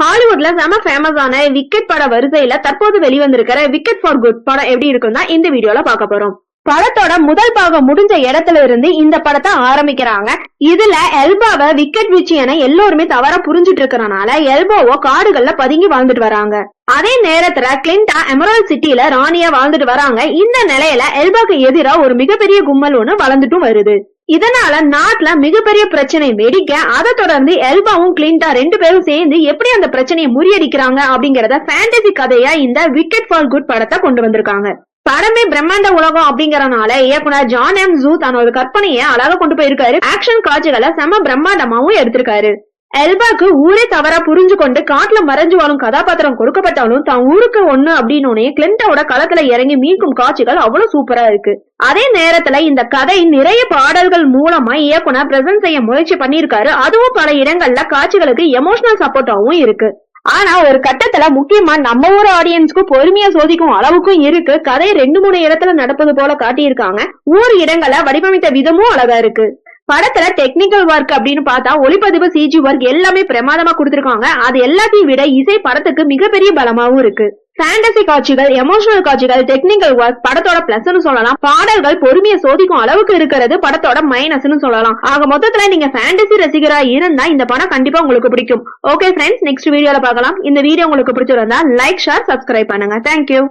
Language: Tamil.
ஹாலிவுட்ல செம ஃபேமஸான விக்கெட் பட வரிசையில தற்போது வெளிவந்திருக்கிற விக்கெட் ஃபார் குட் படம் எப்படி இருக்குன்னா இந்த வீடியோல பார்க்க போறோம். படத்தோட முதல் பாகம் முடிஞ்ச இடத்துல இருந்து இந்த படத்தை ஆரம்பிக்கிறாங்க. இதுல எல்பாவை விக்கெட் வீச்சு என எல்லோருமே தவறா புரிஞ்சிட்டு இருக்கிறனால எல்பாவோ காடுகள்ல பதுங்கி வாழ்ந்துட்டு வராங்க. அதே நேரத்துல கிளின்டா எமரால் சிட்டில ராணியா வாழ்ந்துட்டு வராங்க. இந்த நிலையில எல்பாக்கு எதிரா ஒரு மிகப்பெரிய கும்பல் ஒண்ணு வளர்ந்துட்டும் வருது. இதனால நாட்டுல மிகப்பெரிய பிரச்சனை வெடிக்க அதை தொடர்ந்து எல்பாவும் கிளின்டா ரெண்டு பேரும் சேர்ந்து எப்படி அந்த பிரச்சனையை முறியடிக்கிறாங்க அப்படிங்கறத ஃபேண்டசி கதையா இந்த விக்கெட் ஃபால் குட் படத்தை கொண்டு வந்திருக்காங்க. படமே பிரம்மாண்ட உலகம் அப்படிங்கறனால இயக்குனர் ஜான் எம் ஜூ தன்னோட கற்பனையை அழகா கொண்டு போயிருக்காரு. ஆக்ஷன் காட்சிகளை செம பிரம்மாண்டமாவும் எடுத்திருக்காரு. எல்பாக்கு ஊரே தவறா புரிஞ்சு கொண்டு காட்டுல மறைஞ்சு வாழும் கதாபாத்திரம் கொடுக்கப்பட்டாலும் தான் ஊருக்கு ஒண்ணு அப்படின்னு கிளிண்டோட களத்துல இறங்கி மீட்கும் காட்சிகள் அவ்வளவு சூப்பரா இருக்கு. அதே நேரத்துல இந்த கதை நிறைய பாடல்கள் மூலமா இயக்குனர் பிரசன்ட் செய்ய முயற்சி பண்ணிருக்காரு அதுவும் பல இடங்கள்ல காட்சிகளுக்கு எமோஷனல் சப்போர்ட்டாவும் இருக்கு. ஆனா ஒரு கட்டத்துல முக்கியமா நம்ம ஊர் ஆடியன்ஸ்க்கு பொறுமையா சோதிக்கும் அளவுக்கும் இருக்கு. கதை ரெண்டு மூணு இடத்துல நடப்பது போல காட்டியிருக்காங்க. ஊர் இடங்களை வடிவமைத்த விதமும் அழகா இருக்கு. படத்துல டெக்னிக்கல் ஒர்க் அப்படின்னு பார்த்தா ஒளிப்பதிவு சிஜி ஒர்க் எல்லாமே பிரமாதமா கொடுத்துருக்காங்க. அது எல்லாத்தையும் விட இசை படத்துக்கு மிகப்பெரிய பலமாவும் இருக்கு. ஃபேண்டசி காட்சிகள் எமோஷனல் காட்சிகள் டெக்னிக்கல் ஒர்க் படத்தோட பிளஸ்னு சொல்லலாம். பாடல்கள் பொறுமையை சோதிக்கும் அளவுக்கு இருக்கிறது படத்தோட மைனஸ்னு சொல்லலாம். ஆக மொத்தத்துல நீங்க ஃபேண்டசி ரசிகரா இருந்தா இந்த படம் கண்டிப்பா உங்களுக்கு பிடிக்கும். ஓகே ஃப்ரெண்ட்ஸ் நெக்ஸ்ட் வீடியோல பார்க்கலாம். இந்த வீடியோ உங்களுக்கு பிடிச்சிருந்தா லைக் ஷேர் சப்ஸ்கிரைப் பண்ணுங்க. Thank you